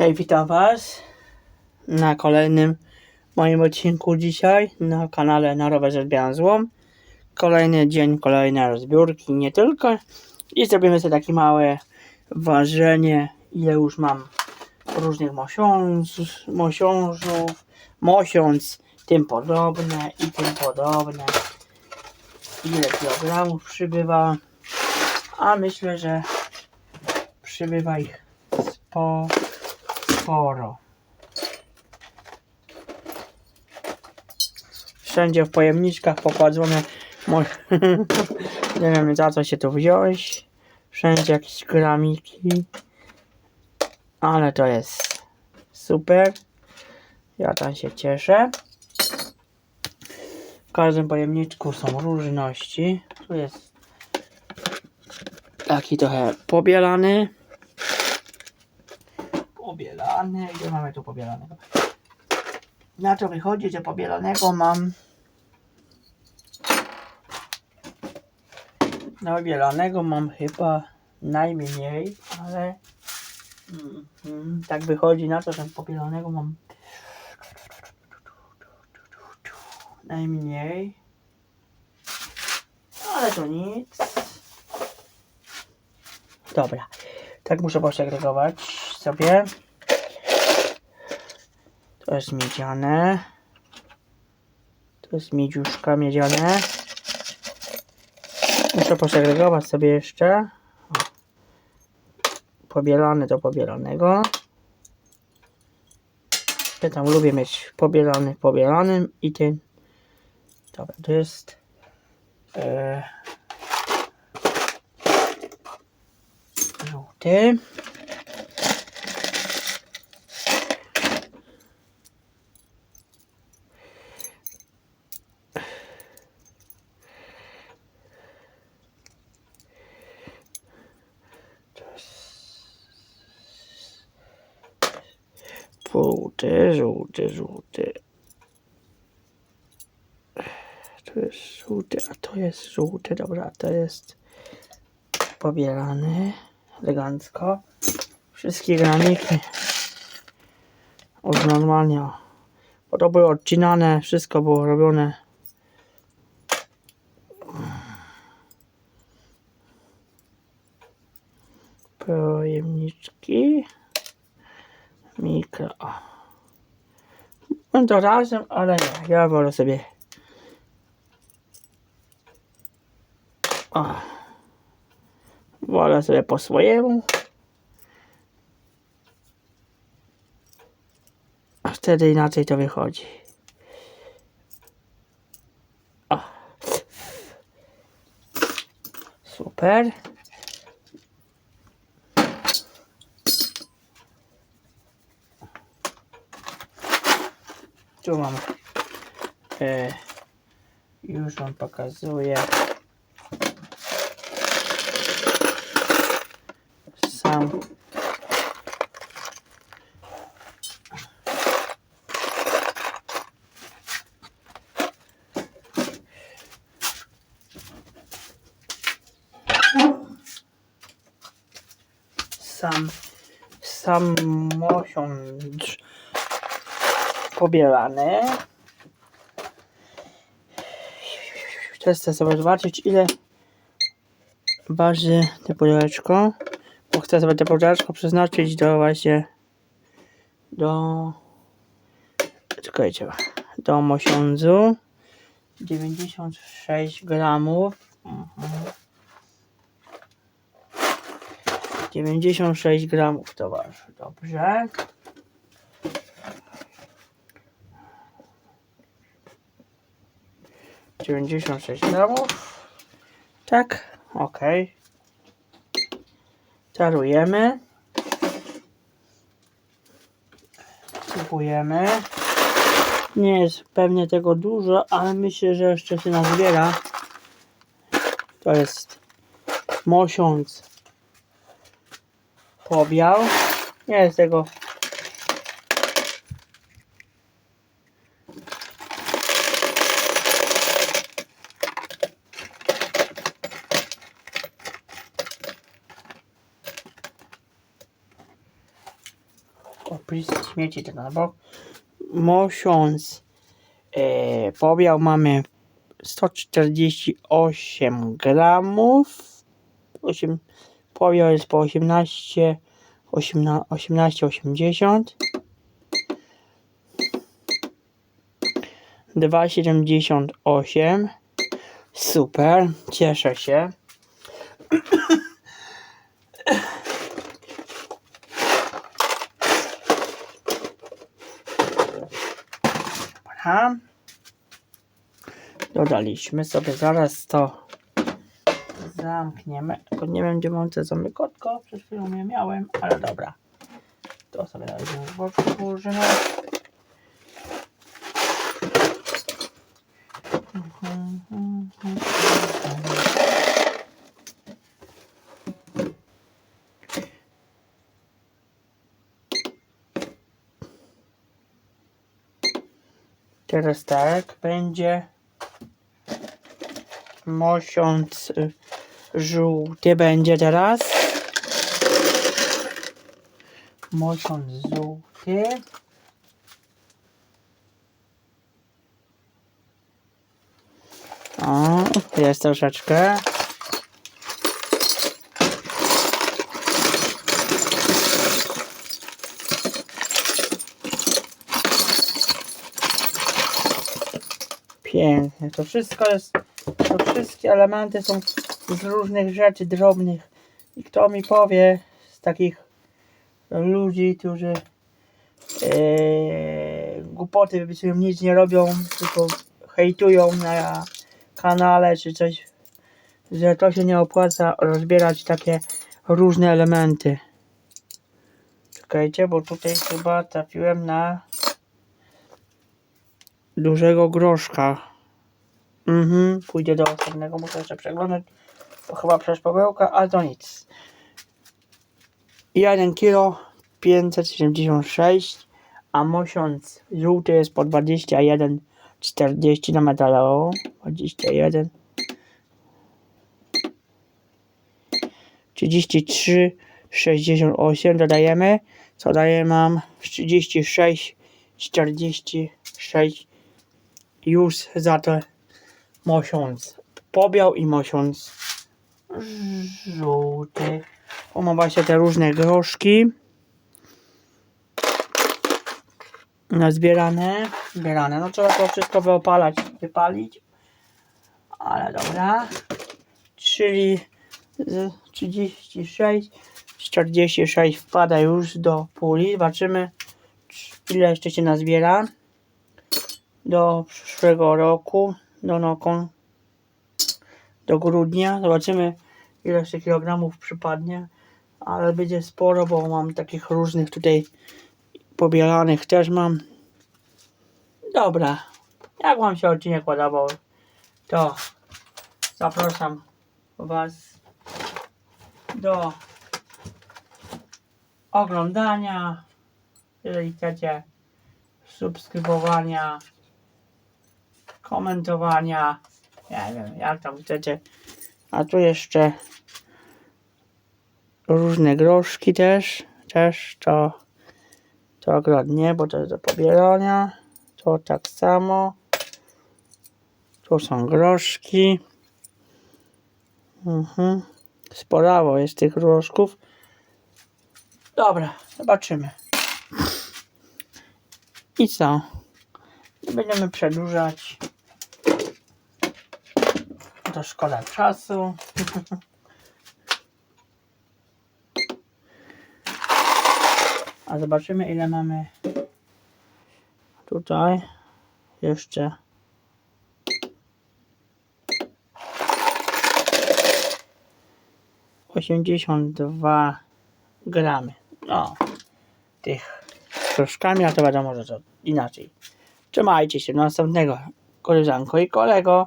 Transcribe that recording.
Hej, witam Was na kolejnym moim odcinku dzisiaj na kanale Na rowerze zbieram złom. Kolejny dzień, kolejne rozbiórki, nie tylko. I zrobimy sobie takie małe ważenie, ile już mam różnych mosiądz, mosiążów, mosiąc, tym podobne i tym podobne. Ile kilogramów przybywa. A myślę, że przybywa ich spo, sporo. Wszędzie w pojemniczkach pokładzone. Nie wiem za co się tu wziąłeś. Wszędzie jakieś gramiki. Ale to jest super. Ja tam się cieszę. W każdym pojemniczku są różności. Tu jest taki trochę pobielany. Pobielany. Gdzie mamy tu pobielanego? Na to wychodzi, że pobielanego mam. Na pobielanego mam chyba najmniej, ale mhm, tak wychodzi na to, że pobielanego mam najmniej. Ale to nic. Dobra. Tak muszę posegregować sobie. To jest miedziane. To jest miedziuszka miedziane. Muszę posegregować sobie jeszcze. O. Pobielane do pobielanego. Ja tam lubię mieć pobielany pobielanym i ten. Dobra, to jest. E, żółty. Żółty, żółty, żółty. To jest żółty, a to jest żółty, dobra, to jest pobielany elegancko. Wszystkie graniki już normalnie, bo to były odcinane, wszystko było robione. Pojemniczki mikro. No to razem, ale nie, ja wolę sobie. O. Wolę sobie po swojemu. A wtedy inaczej to wychodzi. O. Super. Tu mam. E, już wam pokazuję. Sam. Sam. Sam mosiądz pobielane. Teraz chcę sobie zobaczyć ile waży te pudełeczko. Bo chcę sobie te pudełeczko przeznaczyć do właśnie do czekajcie do mosiądzu 96 gramów mhm. 96 gramów to waży, dobrze dziewięćdziesiąt sześć gramów. Tak, ok. Czarujemy. Kupujemy. Nie jest pewnie tego dużo, ale myślę, że jeszcze się nazbiera. To jest mosiąc pobiał. Nie jest tego Plis śmieci to na bok. Mosiąc e, pobiał mamy 148 gramów. 8, pobiał jest po 18, 18, 18 80. 2,78 Super, cieszę się. Dobra. Dodaliśmy sobie zaraz to zamkniemy. Tylko nie wiem gdzie mam te zamykotko. Przed chwilą je miałem, ale dobra. To sobie weźmiemy w boczku mhm, mhm. Teraz tak będzie. Mosiąc y, żółty będzie teraz. Mosiąc żółty. O, jest troszeczkę. To wszystko jest, to wszystkie elementy są z różnych rzeczy drobnych. I kto mi powie z takich ludzi, którzy e, głupoty wypisują, nic nie robią, tylko hejtują na kanale czy coś, że to się nie opłaca rozbierać takie różne elementy. Czekajcie, bo tutaj chyba trafiłem na dużego groszka. Mhm, pójdzie do osobnego, muszę jeszcze przeglądać. To chyba przecież pomyłka, ale to nic. 1 kilo 576, a mosiąc żółty jest po 21,40 na metalowo. 21 33 68 dodajemy. Co daje mam 36 46 już za to mosiąc pobiał i mosiąc żółty. O, właśnie te różne groszki. Nazbierane. Zbierane. No trzeba to wszystko wyopalać, wypalić. Ale dobra. Czyli z 36, 46 wpada już do puli. Zobaczymy ile jeszcze się nazbiera do przyszłego roku, do nokon, do grudnia. Zobaczymy ile jeszcze kilogramów przypadnie, ale będzie sporo, bo mam takich różnych tutaj pobielanych też mam. Dobra, jak Wam się odcinek podobał, to zapraszam Was do oglądania, jeżeli chcecie, subskrybowania, komentowania, nie wiem, jak tam chcecie. A tu jeszcze różne groszki też, też to, to akurat nie, bo to jest do pobierania. To tak samo. Tu są groszki. Mhm. Sporawo jest tych groszków. Dobra, zobaczymy. I co? Będziemy przedłużać. To szkoda czasu. A zobaczymy ile mamy tutaj jeszcze. Osiemdziesiąt dwa gramy. No, tych troszkami, a to wiadomo, że to inaczej. Trzymajcie się do następnego koleżanko i kolego.